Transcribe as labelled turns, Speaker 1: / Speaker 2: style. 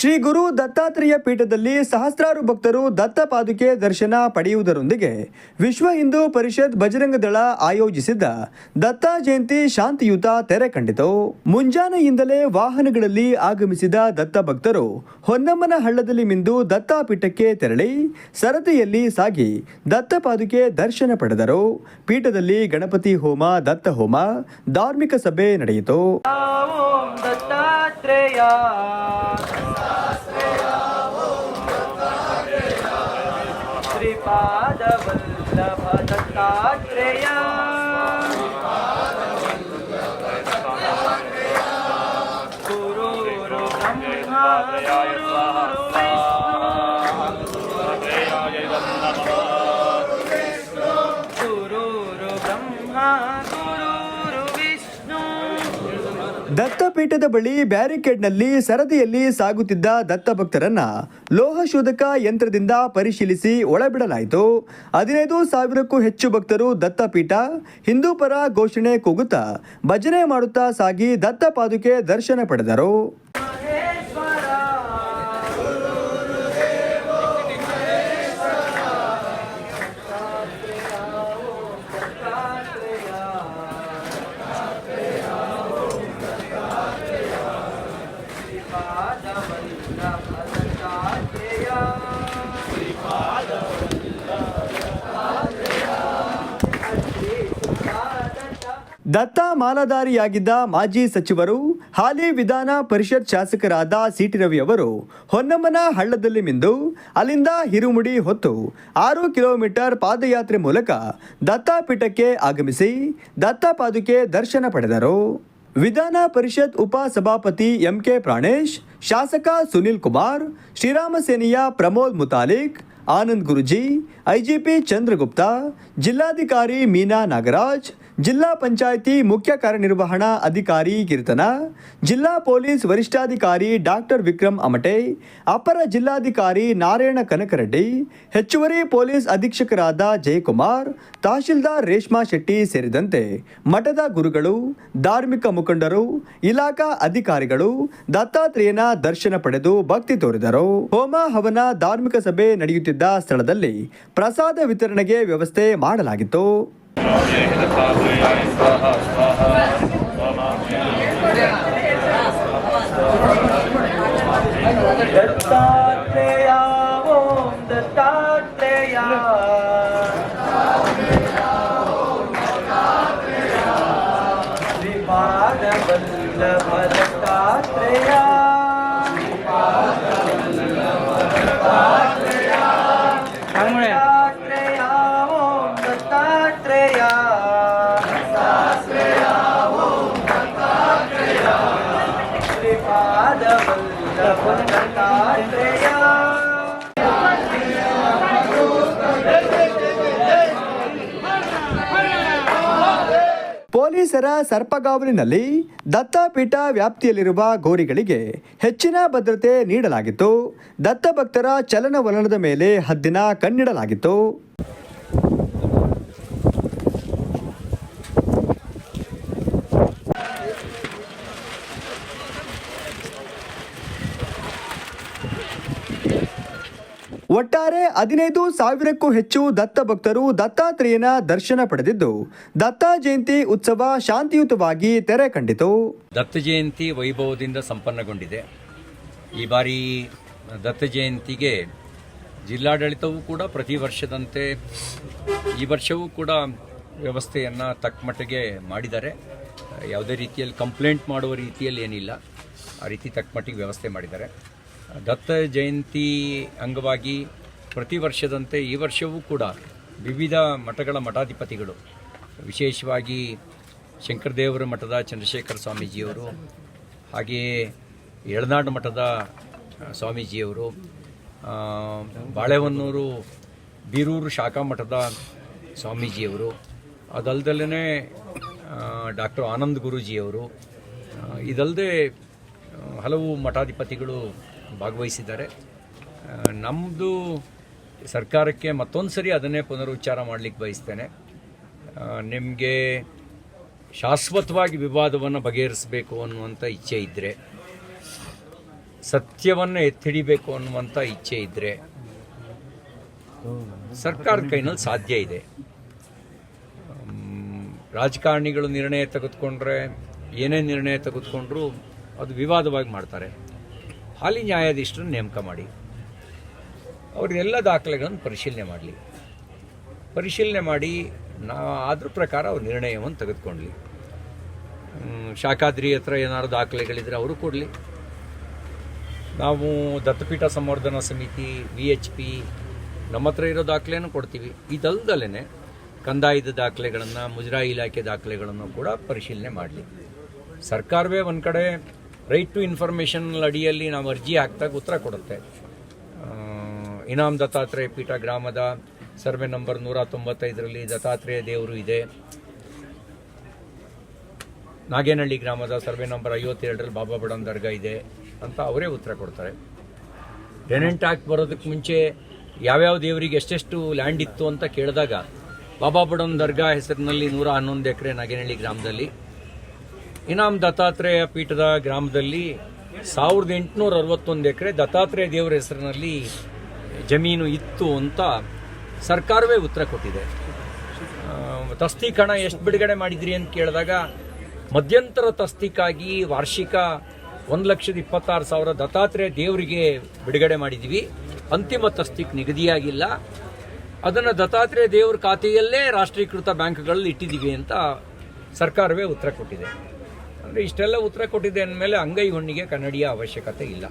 Speaker 1: ಶ್ರೀ ಗುರು ದತ್ತಾತ್ರೇಯ ಪೀಠದಲ್ಲಿ ಸಹಸ್ರಾರು ಭಕ್ತರು ದತ್ತ ಪಾದುಕೆ ದರ್ಶನ ಪಡೆಯುವುದರೊಂದಿಗೆ ವಿಶ್ವ ಹಿಂದೂ ಪರಿಷತ್ ಬಜರಂಗ ದಳ ಆಯೋಜಿಸಿದ್ದ ದತ್ತ ಜಯಂತಿ ಶಾಂತಿಯುತ ತೆರೆ ಕಂಡಿತು. ಮುಂಜಾನೆಯಿಂದಲೇ ವಾಹನಗಳಲ್ಲಿ ಆಗಮಿಸಿದ ದತ್ತ ಭಕ್ತರು ಹೊನ್ನಮ್ಮನ ಹಳ್ಳದಲ್ಲಿ ಮಿಂದು ದತ್ತ ಪೀಠಕ್ಕೆ ತೆರಳಿ ಸರತಿಯಲ್ಲಿ ಸಾಗಿ ದತ್ತ ಪಾದುಕೆ ದರ್ಶನ ಪಡೆದರು. ಪೀಠದಲ್ಲಿ ಗಣಪತಿ ಹೋಮ, ದತ್ತ ಹೋಮ, ಧಾರ್ಮಿಕ ಸಭೆ ನಡೆಯಿತು.
Speaker 2: ದತ್ತಾತ್ರೇಯ. ಶ್ರೀಪಾದವಲ್ಲಭ ದತ್ತಾತ್ರೇಯ
Speaker 1: ದತ್ತಪೀಠದ ಬಳಿ ಬ್ಯಾರಿಕೇಡ್ನಲ್ಲಿ ಸರದಿಯಲ್ಲಿ ಸಾಗುತ್ತಿದ್ದ ದತ್ತ ಭಕ್ತರನ್ನ ಲೋಹ ಶೋಧಕ ಯಂತ್ರದಿಂದ ಪರಿಶೀಲಿಸಿ ಒಳಬಿಡಲಾಯಿತು. ಹದಿನೈದು ಸಾವಿರಕ್ಕೂ ಹೆಚ್ಚು ಭಕ್ತರು ದತ್ತಪೀಠ, ಹಿಂದೂ ಪರ ಘೋಷಣೆ ಕೂಗುತ್ತಾ ಭಜನೆ ಮಾಡುತ್ತಾ ಸಾಗಿ ದತ್ತ ಪಾದುಕೆ ದರ್ಶನ ಪಡೆದರು. ದತ್ತ ಮಾಲಾಧಾರಿಯಾಗಿದ್ದ ಮಾಜಿ ಸಚಿವರು, ಹಾಲಿ ವಿಧಾನ ಪರಿಷತ್ ಶಾಸಕರಾದ ಸಿಟಿ ರವಿ ಅವರು, ಹೊನ್ನಮ್ಮನ ಹಳ್ಳದಲ್ಲಿ ಮಿಂದು ಅಲ್ಲಿಂದ ಹಿರುಮುಡಿ ಹೊತ್ತು ಆರು ಕಿಲೋಮೀಟರ್ ಪಾದಯಾತ್ರೆ ಮೂಲಕ ದತ್ತಾಪೀಠಕ್ಕೆ ಆಗಮಿಸಿ ದತ್ತ ಪಾದುಕೆ ದರ್ಶನ ಪಡೆದರು. ವಿಧಾನ ಪರಿಷತ್ ಉಪ ಸಭಾಪತಿ ಎಂಕೆ ಪ್ರಾಣೇಶ್, ಶಾಸಕ ಸುನಿಲ್ ಕುಮಾರ್, ಶ್ರೀರಾಮ ಸೇನೆಯ ಪ್ರಮೋದ್ ಮುತಾಲಿಕ್, ಆನಂದ್ ಗುರುಜಿ, ಐಜಿಪಿ ಚಂದ್ರಗುಪ್ತ, ಜಿಲ್ಲಾಧಿಕಾರಿ ಮೀನಾ ನಾಗರಾಜ್ ಜಿಲ್ಲಾ ಪಂಚಾಯಿತಿ ಮುಖ್ಯ ಕಾರ್ಯನಿರ್ವಹಣಾ ಅಧಿಕಾರಿ ಕೀರ್ತನ, ಜಿಲ್ಲಾ ಪೊಲೀಸ್ ವರಿಷ್ಠಾಧಿಕಾರಿ ಡಾಕ್ಟರ್ ವಿಕ್ರಮ್ ಅಮಟೆ, ಅಪರ ಜಿಲ್ಲಾಧಿಕಾರಿ ನಾರಾಯಣ ಕನಕರೆಡ್ಡಿ, ಹೆಚ್ಚುವರಿ ಪೊಲೀಸ್ ಅಧೀಕ್ಷಕರಾದ ಜಯಕುಮಾರ್, ತಹಶೀಲ್ದಾರ್ ರೇಷ್ಮಾ ಶೆಟ್ಟಿ ಸೇರಿದಂತೆ ಮಠದ ಗುರುಗಳು, ಧಾರ್ಮಿಕ ಮುಖಂಡರು, ಇಲಾಖಾ ಅಧಿಕಾರಿಗಳು, ದತ್ತಾತ್ರೇಯನ ದರ್ಶನ ಪಡೆದು ಭಕ್ತಿ ತೋರಿದರು. ಹೋಮ ಹವನ ಧಾರ್ಮಿಕ ಸಭೆ ನಡೆಯುತ್ತಿದ್ದ ಸ್ಥಳದಲ್ಲಿ ಪ್ರಸಾದ ವಿತರಣೆಗೆ ವ್ಯವಸ್ಥೆ ಮಾಡಲಾಗಿತ್ತು.
Speaker 2: ದತ್ತಾತ್ರೇಯ ಓಂ ದತ್ತಾತ್ರೇಯ ಶ್ರೀಪಾದವಲ್ಲಭ ದತ್ತಾತ್ರೇಯ ದತ್ತಾತ್ರೇಯ
Speaker 1: ಪೊಲೀಸರ ಸರ್ಪಗಾವಲಿನಲ್ಲಿ ದತ್ತಪೀಠ ವ್ಯಾಪ್ತಿಯಲ್ಲಿರುವ ಗೋರಿಗಳಿಗೆ ಹೆಚ್ಚಿನ ಭದ್ರತೆ ನೀಡಲಾಗಿತ್ತು. ದತ್ತಭಕ್ತರ ಚಲನವಲನದ ಮೇಲೆ ಹದ್ದಿನ ಕಣ್ಣಿಡಲಾಗಿತ್ತು. ಒಟ್ಟಾರೆ ಹದಿನೈದು ಸಾವಿರಕ್ಕೂ ಹೆಚ್ಚು ದತ್ತ ಭಕ್ತರು ದತ್ತಾತ್ರೇಯನ ದರ್ಶನ ಪಡೆದಿದ್ದು, ದತ್ತ ಜಯಂತಿ ಉತ್ಸವ ಶಾಂತಿಯುತವಾಗಿ ತೆರೆ ಕಂಡಿತು.
Speaker 3: ದತ್ತ ಜಯಂತಿ ವೈಭವದಿಂದ ಸಂಪನ್ನಗೊಂಡಿದೆ. ಈ ಬಾರಿ ದತ್ತ ಜಯಂತಿಗೆ ಜಿಲ್ಲಾಡಳಿತವೂ ಕೂಡ ಪ್ರತಿ ವರ್ಷದಂತೆ ಈ ವರ್ಷವೂ ಕೂಡ ವ್ಯವಸ್ಥೆಯನ್ನು ತಕ್ಕಮಟ್ಟಿಗೆ ಮಾಡಿದ್ದಾರೆ. ಯಾವುದೇ ರೀತಿಯಲ್ಲಿ ಕಂಪ್ಲೇಂಟ್ ಮಾಡುವ ರೀತಿಯಲ್ಲಿ ಏನಿಲ್ಲ. ಆ ರೀತಿ ತಕ್ಕಮಟ್ಟಿಗೆ ವ್ಯವಸ್ಥೆ ಮಾಡಿದ್ದಾರೆ. ದತ್ತ ಜಯಂತಿ ಅಂಗವಾಗಿ ಪ್ರತಿ ವರ್ಷದಂತೆ ಈ ವರ್ಷವೂ ಕೂಡ ವಿವಿಧ ಮಠಗಳ ಮಠಾಧಿಪತಿಗಳು, ವಿಶೇಷವಾಗಿ ಶಂಕರದೇವರ ಮಠದ ಚಂದ್ರಶೇಖರ ಸ್ವಾಮೀಜಿಯವರು, ಹಾಗೆಯೇ ಎಳನಾಡು ಮಠದ ಸ್ವಾಮೀಜಿಯವರು ಬಾಳೆಹೊನ್ನೂರು ಬೀರೂರು ಶಾಖಾ ಮಠದ ಸ್ವಾಮೀಜಿಯವರು ಅದಲ್ದಲ್ಲೇ ಡಾಕ್ಟರ್ ಆನಂದ್ ಗುರೂಜಿಯವರು ಇದಲ್ಲದೆ ಹಲವು ಮಠಾಧಿಪತಿಗಳು ಭಾಗವಹಿಸಿದ್ದಾರೆ. ನಮ್ಮದು ಸರ್ಕಾರಕ್ಕೆ ಮತ್ತೊಂದು ಸರಿ ಅದನ್ನೇ ಪುನರುಚ್ಚಾರ ಮಾಡಲಿಕ್ಕೆ ಬಯಸ್ತೇನೆ. ನಿಮಗೆ ಶಾಶ್ವತವಾಗಿ ವಿವಾದವನ್ನು ಬಗೆಹರಿಸಬೇಕು ಅನ್ನುವಂಥ ಇಚ್ಛೆ ಇದ್ದರೆ ಸತ್ಯವನ್ನು ಎತ್ತಿಡಿಬೇಕು ಅನ್ನುವಂಥ ಇಚ್ಛೆ ಇದ್ದರೆ ಸರ್ಕಾರದ ಕೈನಲ್ಲಿ ಸಾಧ್ಯ ಇದೆ. ರಾಜಕಾರಣಿಗಳು ನಿರ್ಣಯ ತೆಗೆದುಕೊಂಡ್ರೆ ಏನೇ ನಿರ್ಣಯ ತೆಗೆದುಕೊಂಡ್ರೂ ಅದು ವಿವಾದವಾಗಿ ಮಾಡ್ತಾರೆ. ಹಾಲಿ ನ್ಯಾಯಾಧೀಶರನ್ನು ನೇಮಕ ಮಾಡಿ. ಅವ್ರದ್ದೆಲ್ಲ ದಾಖಲೆಗಳನ್ನು ಪರಿಶೀಲನೆ ಮಾಡಲಿ. ಪರಿಶೀಲನೆ ಮಾಡಿ ನಾ ಅದ್ರ ಪ್ರಕಾರ ಅವ್ರು ನಿರ್ಣಯವನ್ನು ತೆಗೆದುಕೊಳ್ಳಿ ಶಾಖಾದ್ರಿ ಹತ್ರ ಏನಾದ್ರು ದಾಖಲೆಗಳಿದ್ರೆ ಅವರು ಕೊಡಲಿ. ನಾವು ದತ್ತಪೀಠ ಸಂವರ್ಧನಾ ಸಮಿತಿ, ವಿ ಎಚ್ ಪಿ ನಮ್ಮ ಹತ್ರ ಇರೋ ದಾಖಲೆಯನ್ನು ಕೊಡ್ತೀವಿ. ಇದಲ್ದಲೇ ಕಂದಾಯದ ದಾಖಲೆಗಳನ್ನು, ಮುಜರಾಯಿ ಇಲಾಖೆ ದಾಖಲೆಗಳನ್ನು ಕೂಡ ಪರಿಶೀಲನೆ ಮಾಡಲಿ. ಸರ್ಕಾರವೇ ಒಂದು ಕಡೆ ರೈಟ್ ಟು ಇನ್ಫಾರ್ಮೇಷನ್ ಅಡಿಯಲ್ಲಿ ನಾವು ಅರ್ಜಿ ಹಾಕಿದಾಗ ಉತ್ತರ ಕೊಡುತ್ತೆ. ಇನಾಮ್ ದತ್ತಾತ್ರೇಯ ಪೀಠ ಗ್ರಾಮದ ಸರ್ವೆ ನಂಬರ್ ನೂರ ತೊಂಬತ್ತೈದರಲ್ಲಿ ದತ್ತಾತ್ರೇಯ ದೇವರು ಇದೆ. ನಾಗೇನಹಳ್ಳಿ ಗ್ರಾಮದ ಸರ್ವೆ ನಂಬರ್ ಐವತ್ತೆರಡರಲ್ಲಿ ಬಾಬಾ ಬಡನ್ ದರ್ಗಾ ಇದೆ ಅಂತ ಅವರೇ ಉತ್ತರ ಕೊಡ್ತಾರೆ. ಟೆನೆಂಟ್ ಆಕ್ಟ್ ಬರೋದಕ್ಕೆ ಮುಂಚೆ ಯಾವ್ಯಾವ ದೇವರಿಗೆ ಎಷ್ಟೆಷ್ಟು ಲ್ಯಾಂಡ್ ಇತ್ತು ಅಂತ ಕೇಳಿದಾಗ ಬಾಬಾ ಬಡನ್ ದರ್ಗಾ ಹೆಸರಿನಲ್ಲಿ ನೂರ ಹನ್ನೊಂದು ಎಕರೆ ನಾಗೇನಹಳ್ಳಿ ಗ್ರಾಮದಲ್ಲಿ ಇನಾಮ್ ದತ್ತಾತ್ರೇಯ ಪೀಠದ ಗ್ರಾಮದಲ್ಲಿ ಸಾವಿರದ ಎಂಟುನೂರ ಅರವತ್ತೊಂದು ಎಕರೆ ದತ್ತಾತ್ರೇಯ ದೇವರ ಹೆಸರಿನಲ್ಲಿ ಜಮೀನು ಇತ್ತು ಅಂತ ಸರ್ಕಾರವೇ ಉತ್ತರ ಕೊಟ್ಟಿದೆ. ತಸ್ತೀಕರಣ ಎಷ್ಟು ಬಿಡುಗಡೆ ಮಾಡಿದ್ರಿ ಅಂತ ಕೇಳಿದಾಗ ಮಧ್ಯಂತರ ತಸ್ತಿಕಾಗಿ ವಾರ್ಷಿಕ ಒಂದು ಲಕ್ಷದ ಇಪ್ಪತ್ತಾರು ಸಾವಿರ ದತ್ತಾತ್ರೇಯ ದೇವರಿಗೆ ಬಿಡುಗಡೆ ಮಾಡಿದ್ವಿ. ಅಂತಿಮ ತಸ್ತಿಕ್ ನಿಗದಿಯಾಗಿಲ್ಲ. ಅದನ್ನು ದತ್ತಾತ್ರೇಯ ದೇವ್ರ ಖಾತೆಯಲ್ಲೇ ರಾಷ್ಟ್ರೀಕೃತ ಬ್ಯಾಂಕ್ಗಳಲ್ಲಿ ಇಟ್ಟಿದ್ದೀವಿ ಅಂತ ಸರ್ಕಾರವೇ ಉತ್ತರ ಕೊಟ್ಟಿದೆ. ಅಂದರೆ ಇಷ್ಟೆಲ್ಲ ಉತ್ತರ ಕೊಟ್ಟಿದ್ದೆ ಅಂದಮೇಲೆ ಅಂಗೈ ಹೊಣ್ಣಿಗೆ ಕನ್ನಡಿಯ ಅವಶ್ಯಕತೆ ಇಲ್ಲ.